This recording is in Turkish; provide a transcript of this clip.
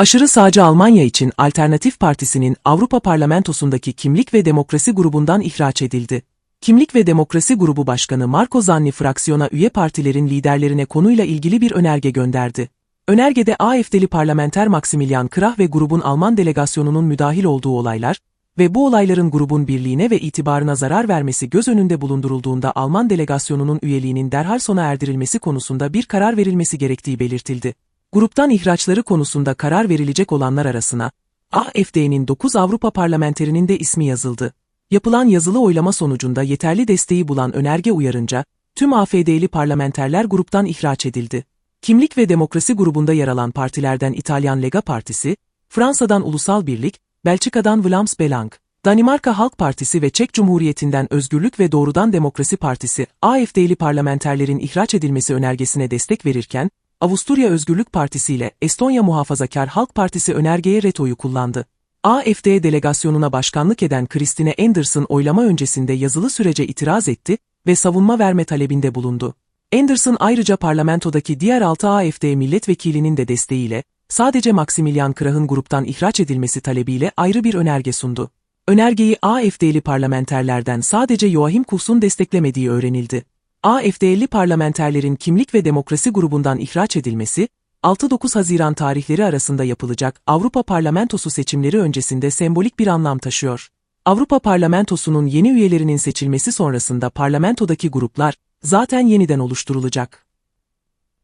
Aşırı sağcı Almanya için Alternatif Partisi'nin Avrupa Parlamentosu'ndaki Kimlik ve Demokrasi grubundan ihraç edildi. Kimlik ve Demokrasi Grubu Başkanı Marco Zanni fraksiyona üye partilerin liderlerine konuyla ilgili bir önerge gönderdi. Önergede AFD'li parlamenter Maximilian Krah ve grubun Alman delegasyonunun müdahil olduğu olaylar ve bu olayların grubun birliğine ve itibarına zarar vermesi göz önünde bulundurulduğunda Alman delegasyonunun üyeliğinin derhal sona erdirilmesi konusunda bir karar verilmesi gerektiği belirtildi. Gruptan ihraçları konusunda karar verilecek olanlar arasına AFD'nin 9 Avrupa parlamenterinin de ismi yazıldı. Yapılan yazılı oylama sonucunda yeterli desteği bulan önerge uyarınca, tüm AFD'li parlamenterler gruptan ihraç edildi. Kimlik ve Demokrasi grubunda yer alan partilerden İtalyan Lega Partisi, Fransa'dan Ulusal Birlik, Belçika'dan Vlaams Belang, Danimarka Halk Partisi ve Çek Cumhuriyeti'nden Özgürlük ve Doğrudan Demokrasi Partisi, AFD'li parlamenterlerin ihraç edilmesi önergesine destek verirken, Avusturya Özgürlük Partisi ile Estonya Muhafazakar Halk Partisi önergeye retoyu kullandı. AFD delegasyonuna başkanlık eden Christine Anderson oylama öncesinde yazılı sürece itiraz etti ve savunma verme talebinde bulundu. Anderson ayrıca parlamentodaki diğer 6 AFD milletvekilinin de desteğiyle, sadece Maximilian Krah'ın gruptan ihraç edilmesi talebiyle ayrı bir önerge sundu. Önergeyi AFD'li parlamenterlerden sadece Joachim Kuhs'un desteklemediği öğrenildi. AFD'li parlamenterlerin Kimlik ve Demokrasi grubundan ihraç edilmesi, 6-9 Haziran tarihleri arasında yapılacak Avrupa Parlamentosu seçimleri öncesinde sembolik bir anlam taşıyor. Avrupa Parlamentosu'nun yeni üyelerinin seçilmesi sonrasında parlamentodaki gruplar zaten yeniden oluşturulacak.